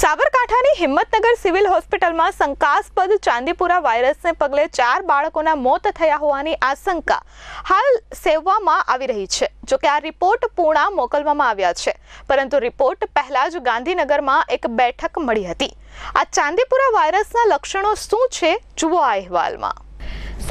સાબરકાંઠાની Himmatnagar civil હોસ્પિટલમાં શંકાસ્પદ ચાંદીપુરા વાયરસને પગલે ચાર બાળકોના મોત થયા હોવાની આશંકા હાલ સેવવામાં આવી રહી છે. જોકે આ રિપોર્ટ પૂણા મોકલવામાં આવ્યા છે. પરંતુ રિપોર્ટ પહેલા જ ગાંધીનગરમાં એક બેઠક મળી હતી. આ ચાંદીપુરા વાયરસના લક્ષણો શું છે? જુઓ આ અહેવાલમાં.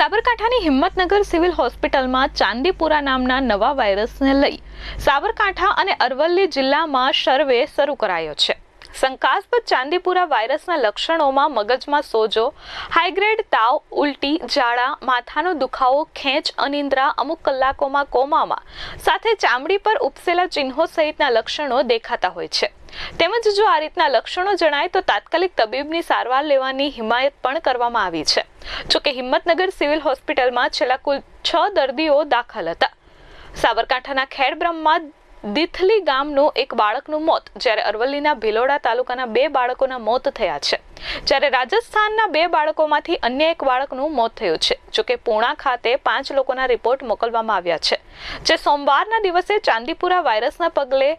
સાબરકાંઠાની હિંમતનગર સિવિલ હોસ્પિટલમાં ચાંદીપુરા નામના નવા વાયરસને લઈ સાબરકાંઠા અને અરવલ્લી જિલ્લામાં સર્વે શરૂ કરાયો છે. શંકાસ્પદ ચાંદીપુરા વાયરસના લક્ષણોમાં મગજમાં સોજો, હાઈગ્રેડ તાવ, ઉલટી, ઝાડા, માથાનો દુખાવો, ખેંચ, અનિદ્રા, અમુક કલાકોમાં કોમામાં, સાથે ચામડી પર ઉપસેલા ચિહ્નો સહિતના લક્ષણો દેખાતા હોય છે. તેમજ જો આ રીતના લક્ષણો જણાય તો તાત્કાલિક તબીબની સારવાર લેવાની હિમાયત પણ કરવામાં આવી છે. જોકે હિંમતનગર સિવિલ હોસ્પિટલમાં છેલ્લા કુલ છ દર્દીઓ દાખલ હતા. સાબરકાંઠાના ખેડબ્રહ્મમાં દિથલી ગામનું એક બાળકનું મોત જ્યારે અરવલ્લીના ભિલોડા તાલુકાના બે બાળકોના મોત થયા છે. જ્યારે રાજસ્થાનના બે બાળકોમાંથી અન્ય એક બાળકનું મોત થયું છે, જોકે પૂણા ખાતે પાંચ લોકોના રિપોર્ટ મોકલવામાં આવ્યા છે. જે સોમવારના દિવસે ચાંદીપુરા વાયરસના પગલે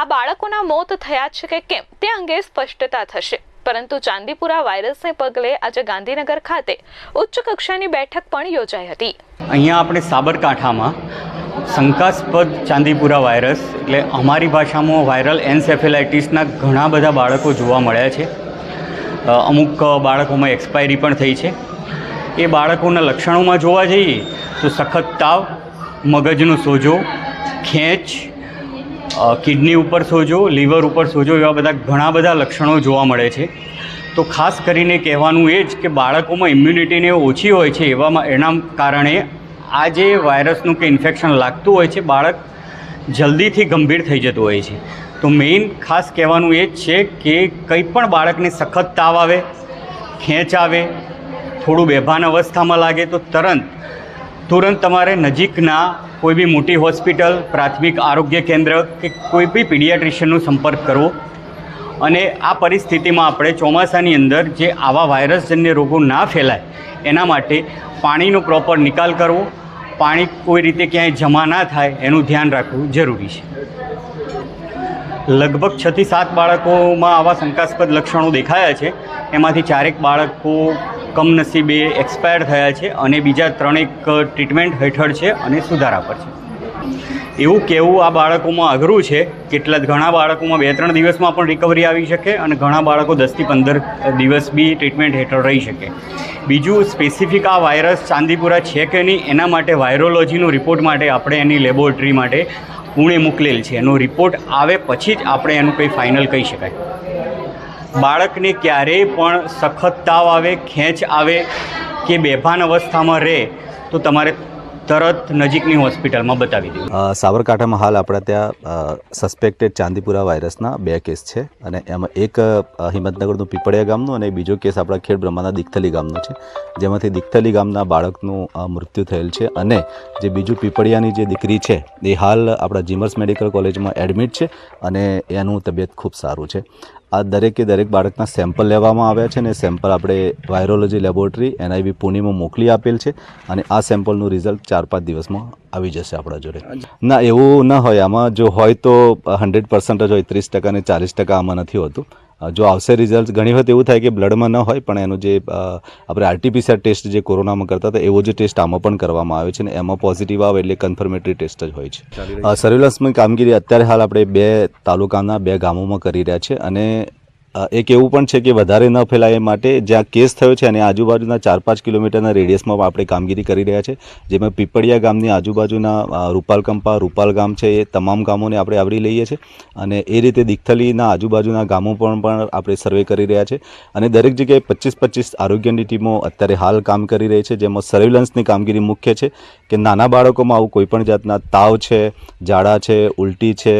આ બાળકોના મોત થયા છે કે કેમ, તે અંગે સ્પષ્ટતા થશે. પરંતુ ચાંદીપુરા વાયરસને પગલે આજે ગાંધીનગર ખાતે ઉચ્ચ કક્ષાની બેઠક પણ યોજાઈ હતી. અહીંયા આપણે સાબરકાંઠામાં શંકાસ્પદ ચાંદીપુરા વાયરસ, એટલે અમારી ભાષામાં વાયરલ એન્સેફેલાઇટીસના ઘણા બધા બાળકો જોવા મળ્યા છે. અમુક બાળકોમાં એક્સપાયરી પણ થઈ છે. એ બાળકોના લક્ષણોમાં જોવા જઈએ તો સખત તાવ, મગજનો સોજો, ખેંચ કિડની ઉપર સોજો, લીવર ઉપર સોજો એવા બધા ઘણા બધા લક્ષણો જોવા મળે છે. તો ખાસ કરીને કહેવાનું એ જ કે બાળકોમાં ઇમ્યુનિટીને ઓછી હોય છે એવામાં, એના કારણે આ જે વાયરસનું કે ઇન્ફેક્શન લાગતું હોય છે, બાળક જલ્દીથી ગંભીર થઈ જતું હોય છે. તો મેઇન ખાસ કહેવાનું એ જ છે કે કંઈ પણ બાળકને સખત તાવ આવે, ખેંચ આવે, થોડું બેભાન અવસ્થામાં લાગે, તો તરત, તુરંત તમારે નજીકના કોઈ બી મોટી હોસ્પિટલ, પ્રાથમિક આરોગ્ય કેન્દ્ર કે કોઈ બી પીડિયાટ્રિશિયનનો સંપર્ક કરવો. અને આ પરિસ્થિતિમાં આપણે ચોમાસાની અંદર જે આવા વાયરસજન્ય રોગો ના ફેલાય, એના માટે પાણીનો પ્રોપર નિકાલ કરવો પાણી કોઈ રીતે ક્યાંય જમા ના થાય, એનું ધ્યાન રાખવું જરૂરી છે. લગભગ છથી સાત બાળકોમાં આવા શંકાસ્પદ લક્ષણો દેખાયા છે. એમાંથી ચારેક બાળકો કમનસીબે એક્સપાયર થયા છે અને બીજા ત્રણેક ટ્રીટમેન્ટ હેઠળ છે અને સુધારા પર છે. એવું કહેવું આ બાળકોમાં અઘરું છે. કેટલા ઘણા બાળકોમાં બે ત્રણ દિવસમાં પણ રિકવરી આવી શકે અને ઘણા બાળકો દસથી પંદર દિવસ બી ટ્રીટમેન્ટ હેઠળ રહી શકે. બીજું સ્પેસિફિક આ વાયરસ ચાંદીપુરા છે કે નહીં, એના માટે વાયરોલોજીનો રિપોર્ટ માટે આપણે એની લેબોરેટરી માટે પુણે મોકલેલ છે. એનો રિપોર્ટ આવે પછી જ આપણે એનું કંઈ ફાઇનલ કહી શકાય. બાળકને ક્યારેય પણ સખત તાવ આવે, ખેંચ આવે કે બેભાન અવસ્થામાં રહે, તો તમારે તરત નજીકની હોસ્પિટલમાં બતાવી દીધું. સાબરકાંઠામાં હાલ આપણે ત્યાં સસ્પેક્ટેડ ચાંદીપુરા વાયરસના બે કેસ છે અને એમાં એક હિંમતનગરનું પીપળિયા ગામનું અને બીજો કેસ આપણા ખેડ બ્રહ્માના દિકથલી ગામનો છે, જેમાંથી દિકથલી ગામના બાળકનું મૃત્યુ થયેલ છે અને જે બીજું પીપળિયાની જે દીકરી છે, એ હાલ આપણા જીમર્સ મેડિકલ કોલેજમાં એડમિટ છે અને એનું તબિયત ખૂબ સારું છે. આ દરેકે દરેક બાળકના સેમ્પલ લેવામાં આવ્યા છે અને સેમ્પલ આપણે વાયરોલોજી લેબોરેટરી એનઆઈવી પુણેમાં મોકલી આપેલ છે અને આ સેમ્પલનું રિઝલ્ટ ચાર પાંચ દિવસમાં આવી જશે આપણા જોડે. ના, એવું ન હોય. આમાં જો હોય તો હંડ્રેડ પર્સન્ટ જ હોય, ત્રીસ ટકા ને ચાલીસ ટકા આમાં નથી હોતું. જો આવશે રિઝલ્ટ ઘણી વખત એવું થાય કે બ્લડમાં ન હોય પણ એનું જે આપણે આરટીપીસીઆર ટેસ્ટ જે કોરોનામાં કરતા હતા એવો જે ટેસ્ટ આમાં પણ કરવામાં આવે છે ને એમાં પોઝિટિવ આવે એટલે કન્ફર્મેટરી ટેસ્ટ જ હોય છે. સર્વેલન્સની કામગીરી અત્યારે હાલ આપણે બે તાલુકાના બે ગામોમાં કરી રહ્યા છે અને એક એવું પણ છે કે વધારે ન ફેલાય એ માટે જ્યાં કેસ થયો છે અને આજુબાજુના ચાર પાંચ કિલોમીટરના રેડિયસમાં આપણે કામગીરી કરી રહ્યા છે. જેમાં પીપળિયા ગામની આજુબાજુના રૂપાલકંપા, રૂપાલ ગામ છે એ તમામ ગામોને આપણે આવરી લઈએ છીએ અને એ રીતે દિખથલીના આજુબાજુના ગામો પણ પણ આપણે સર્વે કરી રહ્યા છે. અને દરેક જગ્યાએ પચીસ પચીસ આરોગ્યની ટીમો અત્યારે હાલ કામ કરી રહી છે, જેમાં સર્વેલન્સની કામગીરી મુખ્ય છે કે નાના બાળકોમાં આવું કોઈપણ જાતના તાવ છે, ઝાડા છે, ઉલટી છે,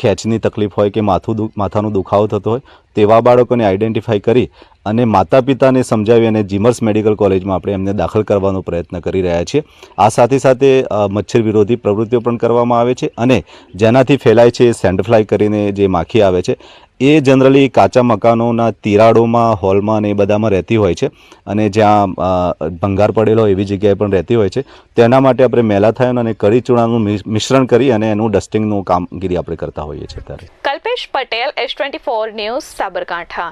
ખેંચની તકલીફ હોય કે માથું માથાનો દુખાવો થતો હોય તેવા બાળકોને આઈડેન્ટિફાઈ કરી અને માતા પિતાને સમજાવી અને જીમર્સ મેડિકલ કોલેજમાં આપણે એમને દાખલ કરવાનો પ્રયત્ન કરી રહ્યા છીએ. આ સાથે સાથે મચ્છર વિરોધી પ્રવૃત્તિઓ પણ કરવામાં આવે છે અને જેનાથી ફેલાય છે સેન્ડફ્લાય કરીને જે માખી આવે છે, એ જનરલી કાચા મકાનોના તિરાડોમાં, હોલમાં ને એ બધામાં રહેતી હોય છે અને જ્યાં ભંગાર પડેલો એવી જગ્યાએ પણ રહેતી હોય છે. તેના માટે આપણે મેલાથાયન અને કડી ચૂણાનું મિશ્રણ કરી અને એનું ડસ્ટિંગનું કામગીરી આપણે કરતા હોઈએ છીએ ત્યારે. Patel S twenty four news Sabarkantha